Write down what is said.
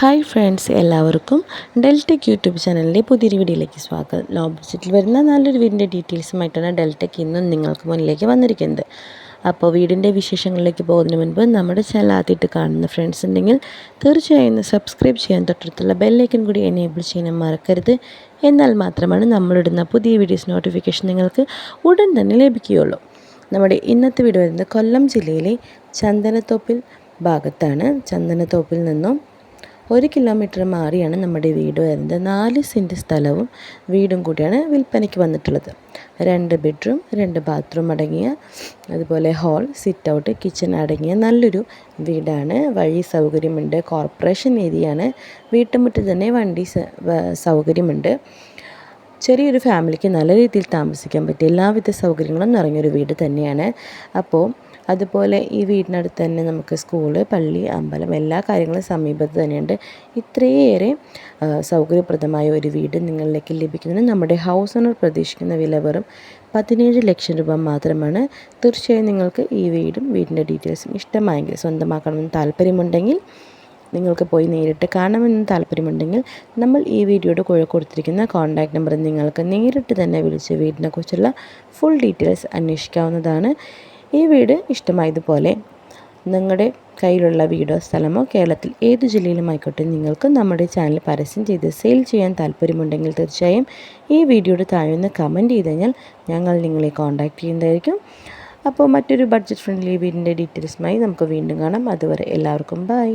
Hi friends എല്ലാവർക്കും Deltech YouTube ചാനലിന്റെ പുതിയൊരു വീഡിയോയിലേക്ക് സ്വാഗതം. ലോ വരുന്ന നല്ലൊരു വീടിന്റെ ഡീറ്റെയിൽസുമായിട്ടാണ് ഡെൽറ്റെക് ഇന്നും നിങ്ങൾക്ക് മുന്നിലേക്ക് വന്നിരിക്കുന്നത്. അപ്പോൾ വീടിന്റെ വിശേഷങ്ങളിലേക്ക് പോകുന്നതിന് മുൻപ് നമ്മുടെ ചാനൽ ആദ്യമായിട്ട് കാണുന്ന ഫ്രണ്ട്സ് ഉണ്ടെങ്കിൽ തീർച്ചയായും സബ്സ്ക്രൈബ് ചെയ്യാൻ തൊട്ടടുത്തുള്ള ബെല്ലൈക്കൻ കൂടി എനേബിൾ ചെയ്യാൻ മറക്കരുത്. എന്നാൽ മാത്രമാണ് നമ്മളിടുന്ന പുതിയ വീഡിയോസ് നോട്ടിഫിക്കേഷൻ നിങ്ങൾക്ക് ഉടൻ തന്നെ ലഭിക്കുകയുള്ളൂ. നമ്മുടെ ഇന്നത്തെ വീട് വരുന്നത് കൊല്ലം ജില്ലയിലെ ചന്ദനത്തോപ്പിൽ ഭാഗത്താണ്. ചന്ദനത്തോപ്പിൽ നിന്നും ഒരു കിലോമീറ്റർ മാറിയാണ് നമ്മുടെ വീട് വരുന്നത്. നാല് സെന്റ് സ്ഥലവും വീടും കൂടിയാണ് വിൽപ്പനയ്ക്ക് വന്നിട്ടുള്ളത്. രണ്ട് ബെഡ്റൂം രണ്ട് ബാത്റൂം അടങ്ങിയ അതുപോലെ ഹാൾ സിറ്റ് ഔട്ട് കിച്ചൺ അടങ്ങിയ നല്ലൊരു വീടാണ്. വഴി സൗകര്യമുണ്ട്. കോർപ്പറേഷൻ ഏരിയയാണ്. വീട്ടുമുട്ടിൽ തന്നെ വണ്ടി സൗകര്യമുണ്ട്. ചെറിയൊരു ഫാമിലിക്ക് നല്ല രീതിയിൽ താമസിക്കാൻ പറ്റിയ എല്ലാവിധ സൗകര്യങ്ങളും നിറഞ്ഞൊരു വീട് തന്നെയാണ്. അപ്പോൾ അതുപോലെ ഈ വീടിനടുത്ത് തന്നെ നമുക്ക് സ്കൂൾ പള്ളി അമ്പലം എല്ലാ കാര്യങ്ങളും സമീപത്ത് തന്നെയുണ്ട്. ഇത്രയേറെ സൗകര്യപ്രദമായ ഒരു വീട് നിങ്ങളിലേക്ക് ലഭിക്കുന്നതിന് നമ്മുടെ ഹൗസ് ഓണർ പ്രതീക്ഷിക്കുന്ന വില വെറും പതിനേഴ് ലക്ഷം രൂപ മാത്രമാണ്. തീർച്ചയായും നിങ്ങൾക്ക് ഈ വീടും വീടിന്റെ ഡീറ്റെയിൽസും ഇഷ്ടമായെങ്കിൽ സ്വന്തമാക്കണമെന്ന് താല്പര്യമുണ്ടെങ്കിൽ നിങ്ങൾക്ക് പോയി നേരിട്ട് കാണണമെന്ന് താല്പര്യമുണ്ടെങ്കിൽ നമ്മൾ ഈ വീഡിയോയുടെ കുഴ കൊടുത്തിരിക്കുന്ന കോൺടാക്റ്റ് നമ്പർ നിങ്ങൾക്ക് നേരിട്ട് തന്നെ വിളിച്ച് വീടിനെക്കുറിച്ചുള്ള ഫുൾ ഡീറ്റെയിൽസ് അന്വേഷിക്കാവുന്നതാണ്. ഈ വീട് ഇഷ്ടമായതുപോലെ നിങ്ങളുടെ കയ്യിലുള്ള വീടോ സ്ഥലമോ കേരളത്തിൽ ഏത് ജില്ലയിലുമായിക്കോട്ടെ നിങ്ങൾക്ക് നമ്മുടെ ചാനൽ പരസ്യം ചെയ്ത് സെയിൽ ചെയ്യാൻ താല്പര്യമുണ്ടെങ്കിൽ തീർച്ചയായും ഈ വീഡിയോയുടെ താഴെ ഒന്ന് കമന്റ് ചെയ്ത് കഴിഞ്ഞാൽ ഞങ്ങൾ നിങ്ങളെ കോൺടാക്റ്റ് ചെയ്യുന്നതായിരിക്കും. അപ്പോൾ മറ്റൊരു ബഡ്ജറ്റ് ഫ്രണ്ട്ലി വീടിന്റെ ഡീറ്റെയിൽസുമായി നമുക്ക് വീണ്ടും കാണാം. അതുവരെ എല്ലാവർക്കും ബൈ.